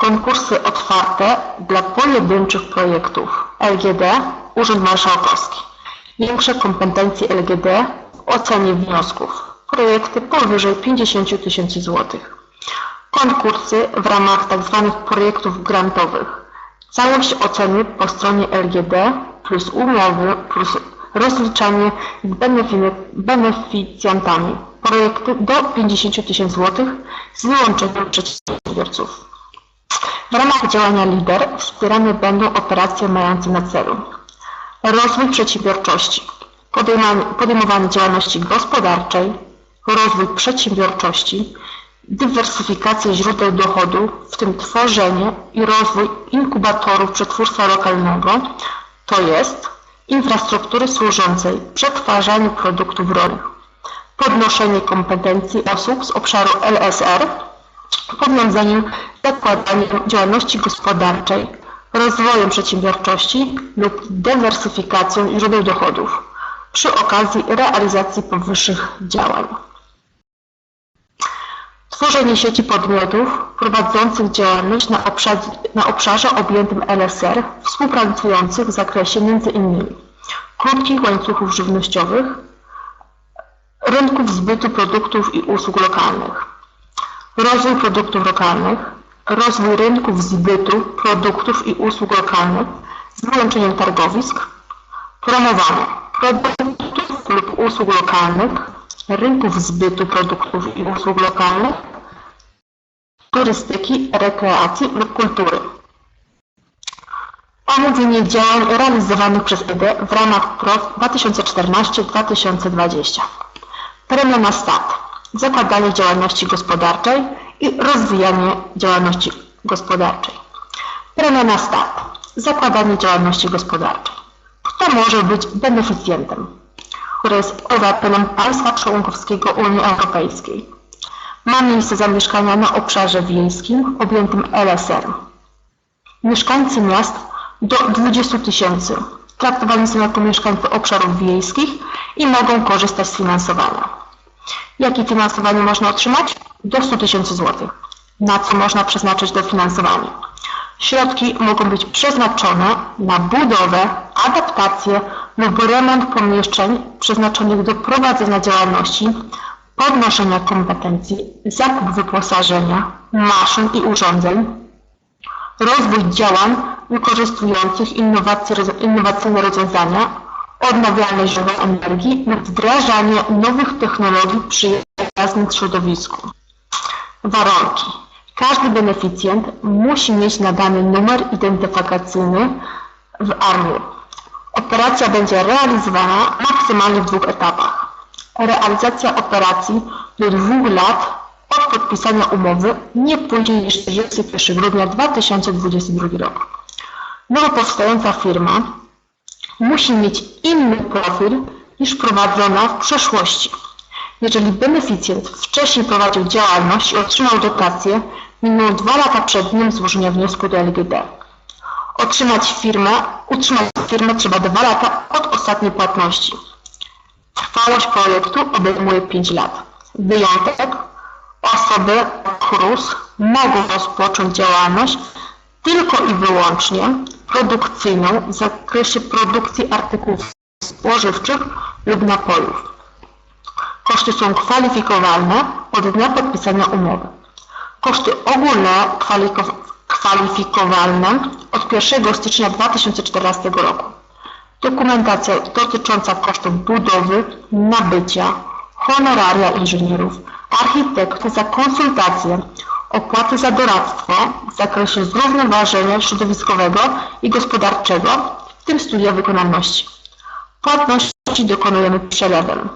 Konkursy otwarte dla pojedynczych projektów LGD Urząd Marszałkowski. Większe kompetencje LGD w ocenie wniosków. Projekty powyżej 50 tysięcy złotych. Konkursy w ramach tzw. projektów grantowych. Całość oceny po stronie LGD plus umowy plus rozliczanie z benefi- beneficjantami. Projekty do 50 tysięcy złotych z wyłączeniem przedsiębiorców. W ramach działania LIDER wspierane będą operacje mające na celu rozwój przedsiębiorczości, podejmowanie, działalności gospodarczej, rozwój przedsiębiorczości, dywersyfikację źródeł dochodu, w tym tworzenie i rozwój inkubatorów przetwórstwa lokalnego, to jest infrastruktury służącej przetwarzaniu produktów rolnych, podnoszenie kompetencji osób z obszaru LSR, powiązaniem zakładaniem działalności gospodarczej, rozwojem przedsiębiorczości lub dywersyfikacją źródeł dochodów przy okazji realizacji powyższych działań. Tworzenie sieci podmiotów prowadzących działalność na obszarze, na obszarze objętym LSR, współpracujących w zakresie m.in. krótkich łańcuchów żywnościowych, rynków zbytu produktów i usług lokalnych, rozwój produktów lokalnych, rozwój rynków zbytu produktów i usług lokalnych z wyłączeniem targowisk, promowanie produktów lub usług lokalnych, rynków zbytu produktów i usług lokalnych, turystyki, rekreacji lub kultury. Omówienie działań realizowanych przez ED w ramach PROW 2014-2020. Premia na start. Zakładanie działalności gospodarczej i rozwijanie działalności gospodarczej. Premia start. Zakładanie działalności gospodarczej. Kto może być beneficjentem? Który jest obywatelem państwa członkowskiego Unii Europejskiej. Ma miejsce zamieszkania na obszarze wiejskim objętym LSR. Mieszkańcy miast do 20 tysięcy traktowani są jako mieszkańcy obszarów wiejskich i mogą korzystać z finansowania. Jakie finansowanie można otrzymać? Do 100 tysięcy złotych. Na co można przeznaczyć dofinansowanie? Środki mogą być przeznaczone na budowę, adaptację lub remont pomieszczeń przeznaczonych do prowadzenia działalności, podnoszenia kompetencji, zakup wyposażenia, maszyn i urządzeń, rozwój działań wykorzystujących innowacyjne rozwiązania, odnawialne źródła energii lub wdrażanie nowych technologii przyjaznych środowisku. Warunki. Każdy beneficjent musi mieć nadany numer identyfikacyjny w ARMU. Operacja będzie realizowana maksymalnie w dwóch etapach. Realizacja operacji do dwóch lat od podpisania umowy nie później niż 31 grudnia 2022 rok. Nowo powstająca firma musi mieć inny profil niż prowadzona w przeszłości. Jeżeli beneficjent wcześniej prowadził działalność i otrzymał dotację, miną dwa lata przed dniem złożenia wniosku do LGD. Otrzymać firmę, utrzymać firmę trzeba dwa lata od ostatniej płatności. Trwałość projektu obejmuje 5 lat. Wyjątek osoby KRUS mogą rozpocząć działalność tylko i wyłącznie produkcyjną w zakresie produkcji artykułów spożywczych lub napojów. Koszty są kwalifikowalne od dnia podpisania umowy. Koszty ogólne kwalifikowalne od 1 stycznia 2014 roku. Dokumentacja dotycząca kosztów budowy, nabycia, honoraria inżynierów, architektów za konsultacje, opłaty za doradztwo w zakresie zrównoważenia środowiskowego i gospodarczego, w tym studia wykonalności. Płatności dokonujemy przelewem.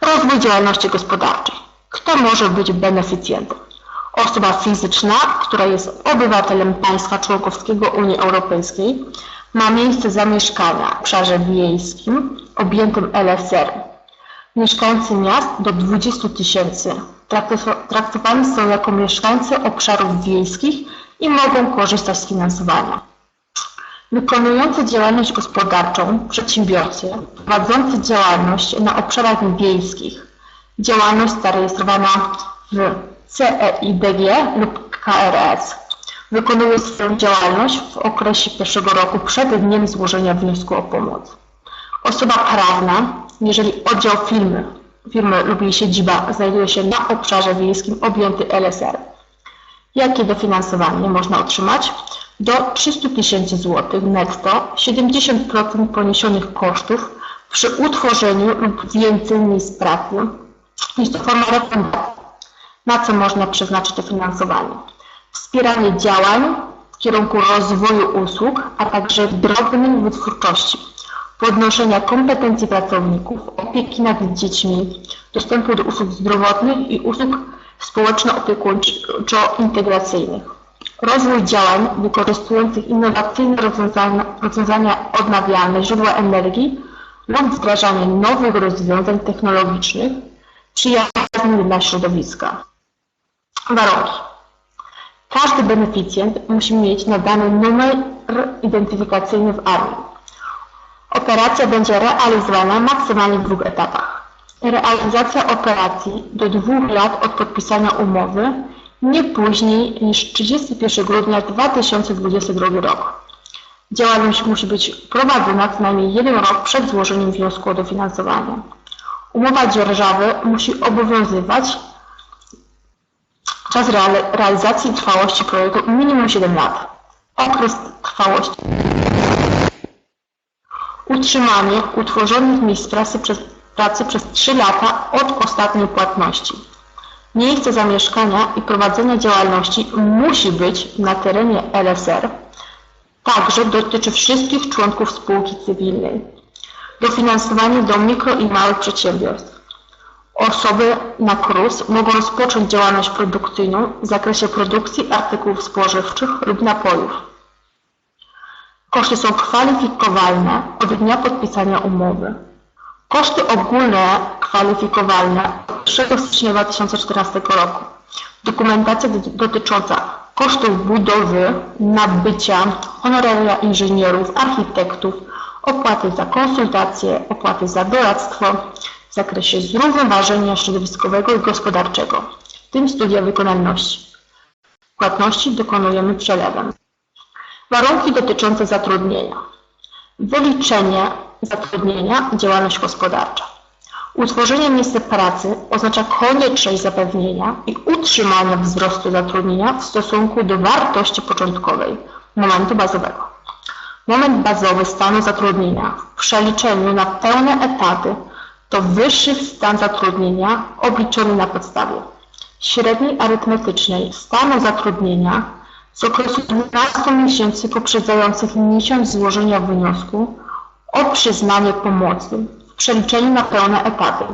Rozwój działalności gospodarczej. Kto może być beneficjentem? Osoba fizyczna, która jest obywatelem państwa członkowskiego Unii Europejskiej, ma miejsce zamieszkania w obszarze wiejskim objętym LSR. Mieszkańcy miast do 20 tysięcy traktowa- traktowani są jako mieszkańcy obszarów wiejskich i mogą korzystać z finansowania. Wykonujący działalność gospodarczą przedsiębiorcy prowadzący działalność na obszarach wiejskich, działalność zarejestrowana w CEIDG lub KRS wykonuje swoją działalność w okresie pierwszego roku przed dniem złożenia wniosku o pomoc. Osoba prawna, jeżeli oddział firmy, firmy lub jej siedziba znajduje się na obszarze wiejskim objęty LSR, jakie dofinansowanie można otrzymać? Do 300 tysięcy złotych netto 70% poniesionych kosztów przy utworzeniu lub więcej miejsc pracy. Jest to forma refundacji. Na co można przeznaczyć dofinansowanie? Wspieranie działań w kierunku rozwoju usług, a także drobnej wytwórczości, podnoszenia kompetencji pracowników, opieki nad dziećmi, dostępu do usług zdrowotnych i usług społeczno-opiekuńczo-integracyjnych. Rozwój działań wykorzystujących innowacyjne rozwiązania, rozwiązania odnawialne, źródła energii lub wdrażanie nowych rozwiązań technologicznych przyjaznych dla środowiska. Warunki. Każdy beneficjent musi mieć nadany numer identyfikacyjny w armii. Operacja będzie realizowana maksymalnie w dwóch etapach. Realizacja operacji do dwóch lat od podpisania umowy nie później niż 31 grudnia 2022 rok. Działalność musi być prowadzona co najmniej jeden rok przed złożeniem wniosku o dofinansowanie. Umowa dzierżawy musi obowiązywać czas real- realizacji trwałości projektu minimum 7 lat. Okres trwałości utrzymanie utworzonych miejsc pracy przez, pracy przez 3 lata od ostatniej płatności. Miejsce zamieszkania i prowadzenia działalności musi być na terenie LSR, także dotyczy wszystkich członków spółki cywilnej. Dofinansowanie do mikro i małych przedsiębiorstw. Osoby na KRUS mogą rozpocząć działalność produkcyjną w zakresie produkcji artykułów spożywczych lub napojów. Koszty są kwalifikowalne od dnia podpisania umowy. Koszty ogólne kwalifikowalne od 1 stycznia 2014 roku. Dokumentacja do- dotycząca kosztów budowy, nabycia, honoraria inżynierów, architektów, opłaty za konsultacje, opłaty za doradztwo w zakresie zrównoważenia środowiskowego i gospodarczego, w tym studia wykonalności. Płatności dokonujemy przelewem. Warunki dotyczące zatrudnienia. Wyliczenie zatrudnienia działalność gospodarcza. Utworzenie miejsca pracy oznacza konieczność zapewnienia i utrzymania wzrostu zatrudnienia w stosunku do wartości początkowej momentu bazowego. Moment bazowy stanu zatrudnienia w przeliczeniu na pełne etaty to wyższy stan zatrudnienia obliczony na podstawie średniej arytmetycznej stanu zatrudnienia z okresu 12 miesięcy poprzedzających miesiąc złożenia wniosku o przyznanie pomocy w przeliczeniu na pełne etaty.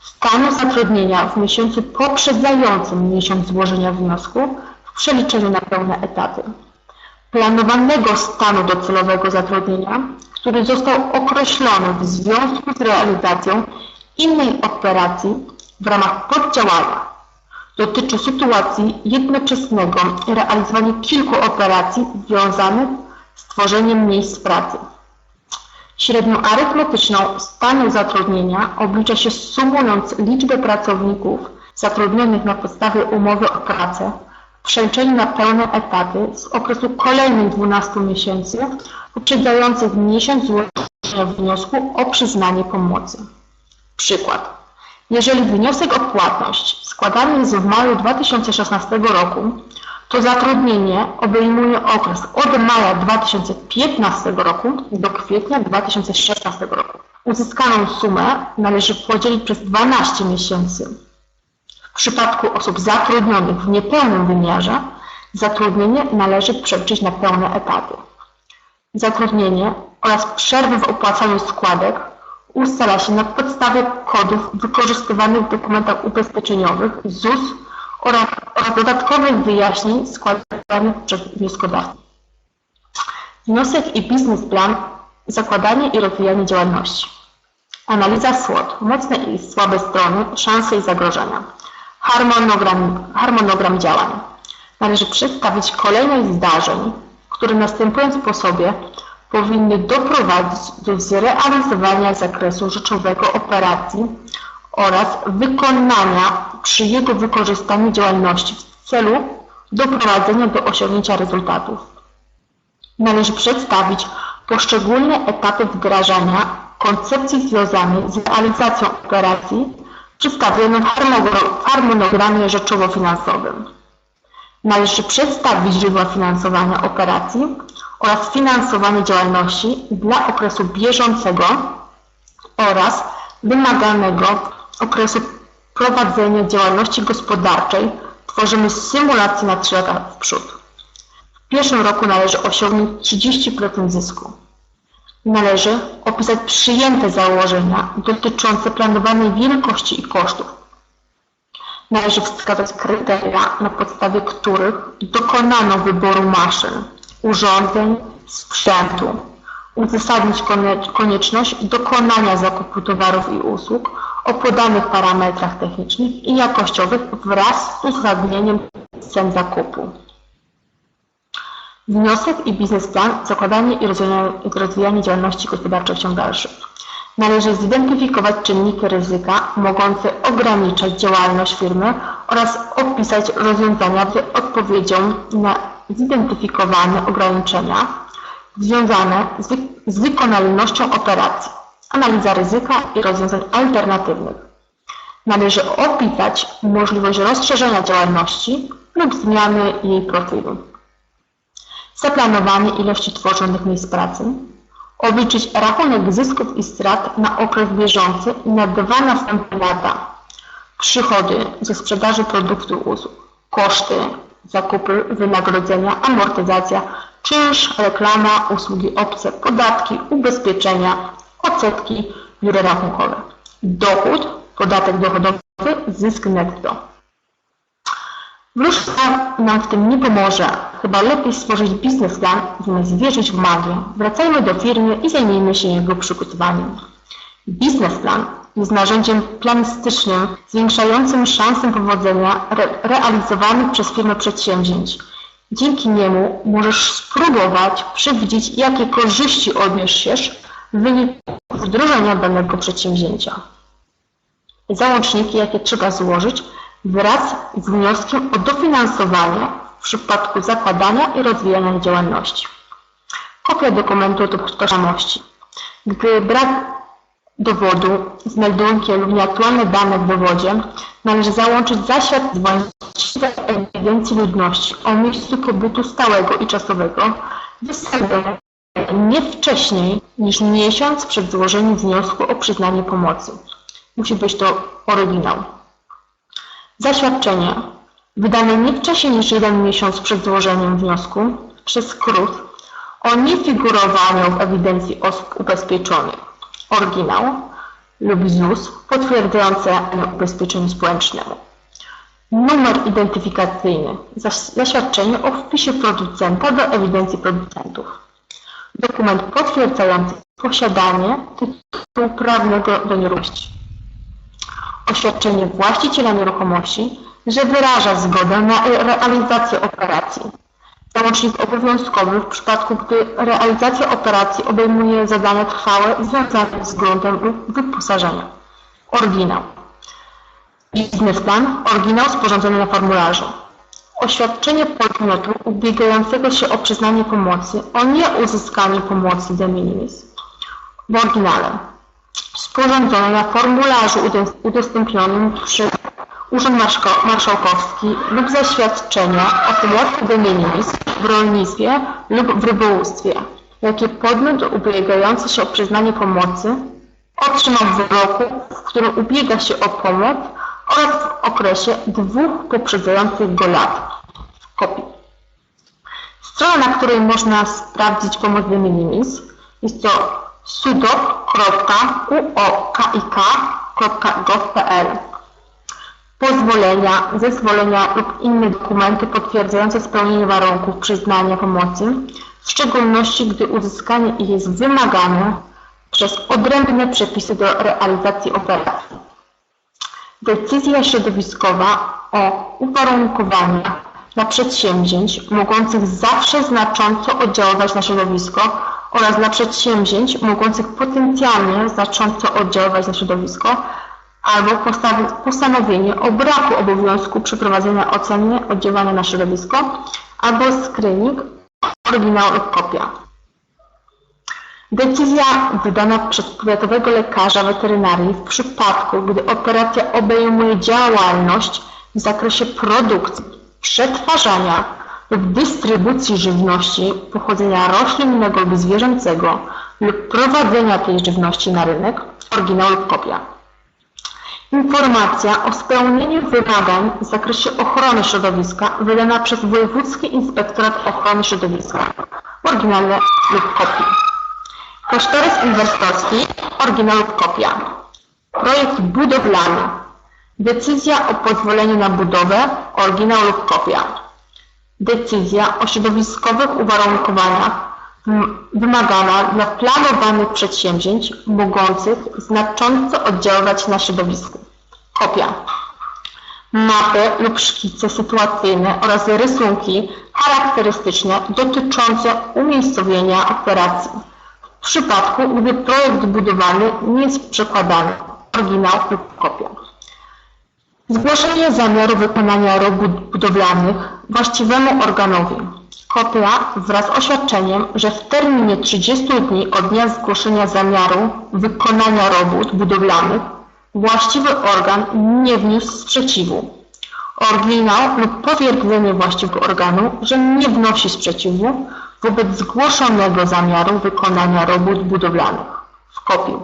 Stanu zatrudnienia w miesiącu poprzedzającym miesiąc złożenia wniosku w przeliczeniu na pełne etaty. Planowanego stanu docelowego zatrudnienia, który został określony w związku z realizacją innej operacji w ramach poddziałania dotyczy sytuacji jednoczesnego realizowania kilku operacji związanych z tworzeniem miejsc pracy. Średnią arytmetyczną stanu zatrudnienia oblicza się sumując liczbę pracowników zatrudnionych na podstawie umowy o pracę w przeliczeniu na pełne etaty z okresu kolejnych 12 miesięcy poprzedzających miesiąc złożenia wniosku o przyznanie pomocy. Przykład. Jeżeli wniosek o płatność składany jest w maju 2016 roku, to zatrudnienie obejmuje okres od maja 2015 roku do kwietnia 2016 roku. Uzyskaną sumę należy podzielić przez 12 miesięcy. W przypadku osób zatrudnionych w niepełnym wymiarze zatrudnienie należy przeliczyć na pełne etaty. Zatrudnienie oraz przerwy w opłacaniu składek ustala się na podstawie kodów wykorzystywanych w dokumentach ubezpieczeniowych ZUS oraz, oraz dodatkowych wyjaśnień składanych przez wnioskodawcę. Wniosek i biznesplan, zakładanie i rozwijanie działalności. Analiza SWOT, mocne i słabe strony, szanse i zagrożenia. Harmonogram, harmonogram działań. Należy przedstawić kolejność zdarzeń, które następując po sobie powinny doprowadzić do zrealizowania zakresu rzeczowego operacji oraz wykonania przy jego wykorzystaniu działalności w celu doprowadzenia do osiągnięcia rezultatów. Należy przedstawić poszczególne etapy wdrażania koncepcji związanej z realizacją operacji przedstawionym w harmono- harmonogramie rzeczowo-finansowym. Należy przedstawić źródła finansowania operacji oraz finansowanie działalności dla okresu bieżącego oraz wymaganego okresu prowadzenia działalności gospodarczej. Tworzymy symulację na 3 lata w przód. W pierwszym roku należy osiągnąć 30% zysku. Należy opisać przyjęte założenia dotyczące planowanej wielkości i kosztów. Należy wskazać kryteria, na podstawie których dokonano wyboru maszyn, urządzeń, sprzętu, uzasadnić konie- konieczność dokonania zakupu towarów i usług o podanych parametrach technicznych i jakościowych wraz z uzasadnieniem cen zakupu. Wniosek i biznesplan, zakładanie i rozwijanie, działalności gospodarczej w ciągu dalszym. Należy zidentyfikować czynniki ryzyka mogące ograniczać działalność firmy oraz opisać rozwiązania z odpowiedzią na zidentyfikowane ograniczenia związane z, wy z wykonalnością operacji, analiza ryzyka i rozwiązań alternatywnych. Należy opisać możliwość rozszerzenia działalności lub zmiany jej profilu. Zaplanowanie ilości tworzonych miejsc pracy, obliczyć rachunek zysków i strat na okres bieżący i na dwa następne lata, przychody ze sprzedaży produktów usług, koszty, zakupy, wynagrodzenia, amortyzacja, czynsz, reklama, usługi obce, podatki, ubezpieczenia, odsetki, biuro rachunkowe, dochód, podatek dochodowy, zysk netto. Wróżka nam w tym nie pomoże. Chyba lepiej stworzyć biznesplan, zamiast wierzyć w magię. Wracajmy do firmy i zajmijmy się jego przygotowaniem. Biznesplan jest narzędziem planistycznym zwiększającym szansę powodzenia re realizowanych przez firmę przedsięwzięć. Dzięki niemu możesz spróbować przewidzieć, jakie korzyści odniesiesz w wyniku wdrożenia danego przedsięwzięcia załączniki, jakie trzeba złożyć wraz z wnioskiem o dofinansowanie w przypadku zakładania i rozwijania działalności. Kopia dokumentu do tożsamości. Gdy brak dowodu z meldunkiem lub nieaktualne dane w dowodzie, należy załączyć zaświadczenie właściwej ewidencji ludności o miejscu pobytu stałego i czasowego wystawione nie wcześniej niż miesiąc przed złożeniem wniosku o przyznanie pomocy. Musi być to oryginał. Zaświadczenie wydane nie wcześniej niż jeden miesiąc przed złożeniem wniosku przez KRUS o niefigurowaniu w ewidencji osób ubezpieczonych. Oryginał lub ZUS potwierdzający ubezpieczeniu społecznemu. Numer identyfikacyjny. Zaś- Zaświadczenie o wpisie producenta do ewidencji producentów. Dokument potwierdzający posiadanie tytułu prawnego do nieruchomości oświadczenie właściciela nieruchomości, że wyraża zgodę na realizację operacji. Załącznik obowiązkowy w przypadku, gdy realizacja operacji obejmuje zadania trwałe związane z gruntem lub wyposażeniem. Oryginał. Biznesplan, oryginał sporządzony na formularzu. Oświadczenie podmiotu ubiegającego się o przyznanie pomocy o nieuzyskanie pomocy de minimis. W oryginale sporządzone na formularzu udostępnionym przez Urząd Marszałkowski lub zaświadczenia o de minimis w rolnictwie lub w rybołówstwie, jakie podmiot ubiegający się o przyznanie pomocy otrzymał w roku, w którym ubiega się o pomoc oraz w okresie dwóch poprzedzających go lat. Kopii. Strona, na której można sprawdzić pomoc de minimis jest to sudok.uokik.gov.pl Pozwolenia, zezwolenia lub inne dokumenty potwierdzające spełnienie warunków przyznania pomocy, w szczególności gdy uzyskanie ich jest wymagane przez odrębne przepisy do realizacji operacji. Decyzja środowiskowa o uwarunkowaniach dla przedsięwzięć mogących zawsze znacząco oddziaływać na środowisko oraz dla przedsięwzięć mogących potencjalnie znacząco oddziaływać na środowisko albo postanowienie o braku obowiązku przeprowadzenia oceny oddziaływania na środowisko albo screening, oryginał lub kopia. Decyzja wydana przez powiatowego lekarza weterynarii w przypadku, gdy operacja obejmuje działalność w zakresie produkcji, przetwarzania lub dystrybucji żywności pochodzenia roślinnego lub zwierzęcego lub prowadzenia tej żywności na rynek, oryginał lub kopia. Informacja o spełnieniu wymagań w zakresie ochrony środowiska wydana przez Wojewódzki Inspektorat Ochrony Środowiska, oryginalne lub kopii. Kosztorys inwestorski, oryginał lub kopia. Projekt budowlany. Decyzja o pozwoleniu na budowę, oryginał lub kopia. Decyzja o środowiskowych uwarunkowaniach wym- wymagana dla planowanych przedsięwzięć mogących znacząco oddziaływać na środowisko. Kopia. Mapy lub szkice sytuacyjne oraz rysunki charakterystyczne dotyczące umiejscowienia operacji. W przypadku, gdy projekt budowany nie jest przekładany, oryginał lub kopia. Zgłoszenie zamiaru wykonania robót budowlanych właściwemu organowi. Kopia wraz z oświadczeniem, że w terminie 30 dni od dnia zgłoszenia zamiaru wykonania robót budowlanych właściwy organ nie wniósł sprzeciwu. Oryginał lub potwierdzenie właściwego organu, że nie wnosi sprzeciwu wobec zgłoszonego zamiaru wykonania robót budowlanych. W kopii.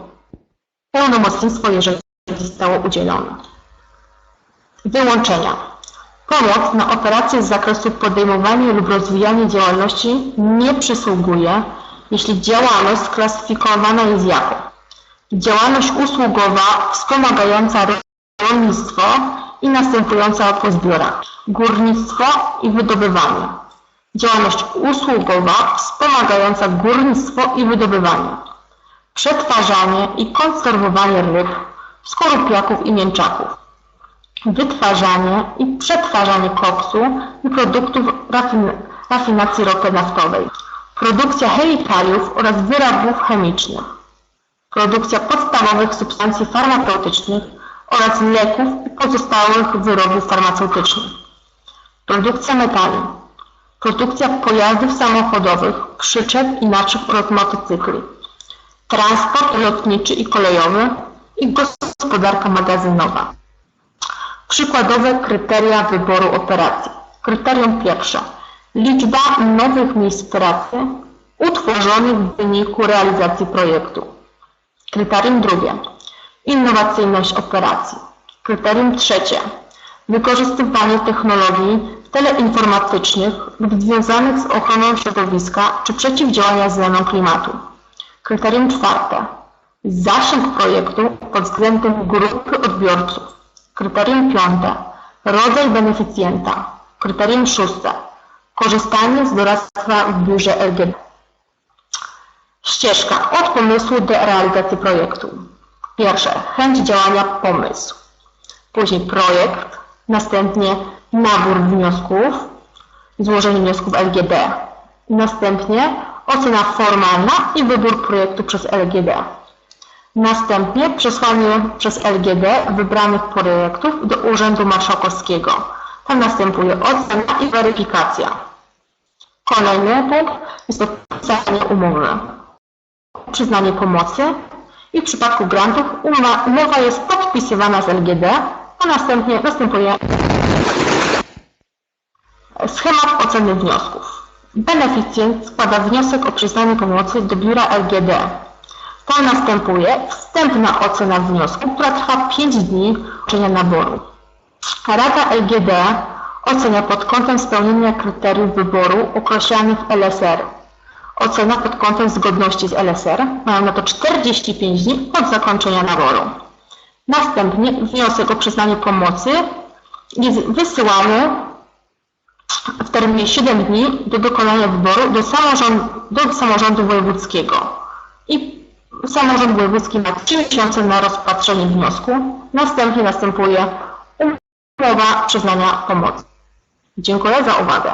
Pełnomocnictwo, jeżeli zostało udzielone. Wyłączenia. Pomoc na operacje z zakresu podejmowania lub rozwijania działalności nie przysługuje, jeśli działalność sklasyfikowana jest jako działalność usługowa wspomagająca rolnictwo i następująca po zbiorach. Górnictwo i wydobywanie. Działalność usługowa wspomagająca górnictwo i wydobywanie. Przetwarzanie i konserwowanie ryb, skorupiaków i mięczaków wytwarzanie i przetwarzanie koksu i produktów rafin rafinacji ropy naftowej, produkcja chemikaliów oraz wyrobów chemicznych, produkcja podstawowych substancji farmaceutycznych oraz leków i pozostałych wyrobów farmaceutycznych, produkcja metali, produkcja pojazdów samochodowych, przyczep i naczyw oraz motocykli, transport lotniczy i kolejowy i gospodarka magazynowa. Przykładowe kryteria wyboru operacji. Kryterium pierwsze. Liczba nowych miejsc pracy utworzonych w wyniku realizacji projektu. Kryterium drugie. Innowacyjność operacji. Kryterium trzecie. Wykorzystywanie technologii teleinformatycznych lub związanych z ochroną środowiska czy przeciwdziałania zmianom klimatu. Kryterium czwarte. Zasięg projektu pod względem grupy odbiorców. Kryterium piąte. Rodzaj beneficjenta. Kryterium szóste. Korzystanie z doradztwa w biurze LGD. Ścieżka od pomysłu do realizacji projektu. Pierwsze. Chęć działania pomysł. Później projekt. Następnie nabór wniosków. Złożenie wniosków LGD. Następnie ocena formalna i wybór projektu przez LGD. Następnie przesłanie przez LGD wybranych projektów do Urzędu Marszałkowskiego. Tam następuje ocena i weryfikacja. Kolejny punkt jest podpisanie umowy. Przyznanie pomocy i w przypadku grantów umowa, jest podpisywana z LGD, a następnie następuje schemat oceny wniosków. Beneficjent składa wniosek o przyznanie pomocy do biura LGD. Tam następuje wstępna ocena wniosku, która trwa 5 dni uczenia naboru. Rada LGD ocenia pod kątem spełnienia kryteriów wyboru określanych LSR. Ocena pod kątem zgodności z LSR mają na to 45 dni od zakończenia naboru. Następnie wniosek o przyznanie pomocy jest wysyłany w terminie 7 dni do dokonania wyboru do samorządu, do samorządu wojewódzkiego. I samorząd wojewódzki ma 3 miesiące na rozpatrzenie wniosku. Następnie następuje umowa przyznania pomocy. Dziękuję za uwagę.